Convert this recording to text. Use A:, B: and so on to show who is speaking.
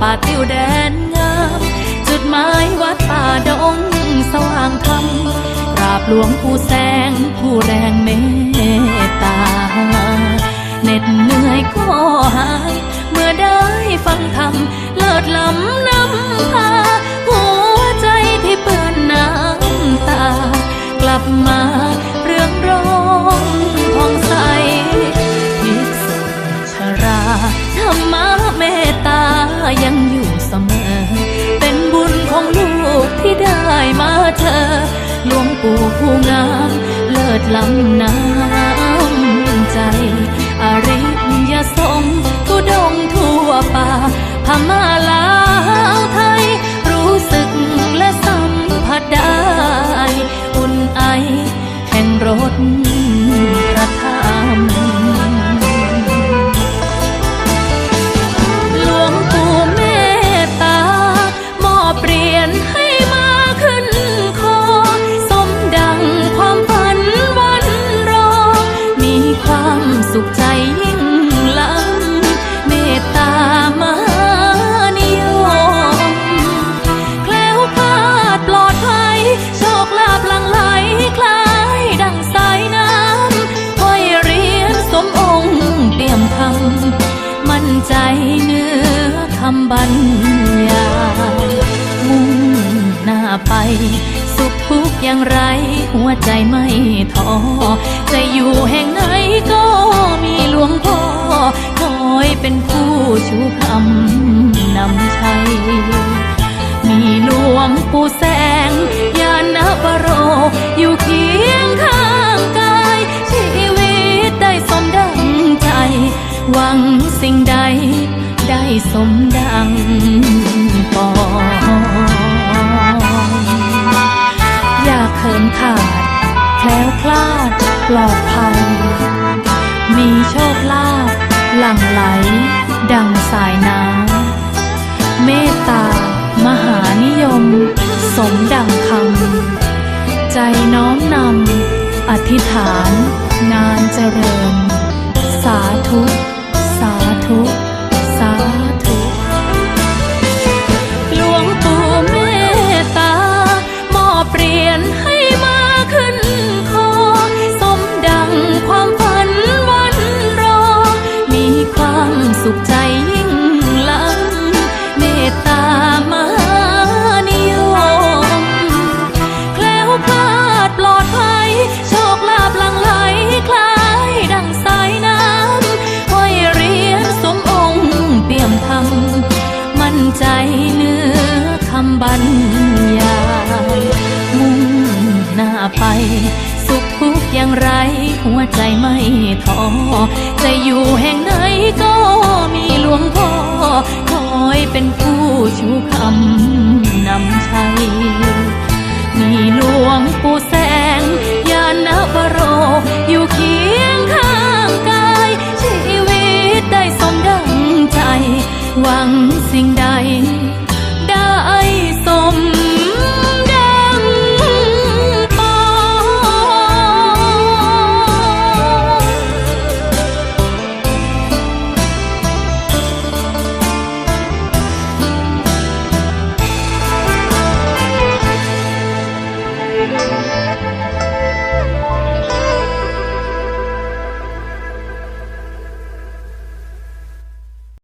A: ป่าติวแดนงาม จุดหมายวัดป่าดงสว่างธรรมกราบหลวงผู้แสงผู้แรงเมตตาเหน็ดเหนื่อยก็หาย เมื่อได้ฟังธรรมเลิศล้ำนำพา หัวใจที่เปื้อนน้ำตา กลับมาเรื่องร้อง ยังอยู่เสมอ เป็นบุญของลูกที่ได้มาเจอหลวงปู่ผู้งามเลิศล้ำนา สุขใจยิ่งล้ำเมตตามหานิยมแคล้วคลาดปลอดภัย โชคลาภหลังไหลคล้ายดังสายน้ำห้อยเรียญสมองค์เปี่ยมคำมั่นใจเนื้อคำบรรยายมุ่งหน้าไปสุขทุกอย่างไร หัวใจไม่ท้อจะอยู่แห่งไหนก็ ชูคำนำชัย มีหลวงปู่แสง ยานวโร อยู่เคียงข้างกาย ชีวิตได้สมดังใจ หวังสิ่งใด ได้สมดังปองอยากเขินขาด แคล้วคลาด ปลอดภัย มีโชคลาภหลั่งไหล ดังสายน้ำ เมตตา มหานิยม สมดังคำ ใจน้อมนำ อธิษฐาน นานเจริญ สาธุ ใจเนื้อคำบรรยายมุ่งหน้าไป สุขทุกอย่างไร หัวใจไม่ท้อจะอยู่แห่งไหนก็มีหลวงพ่อคอยเป็นผู้ชูคำนำชัยมีหลวงปู่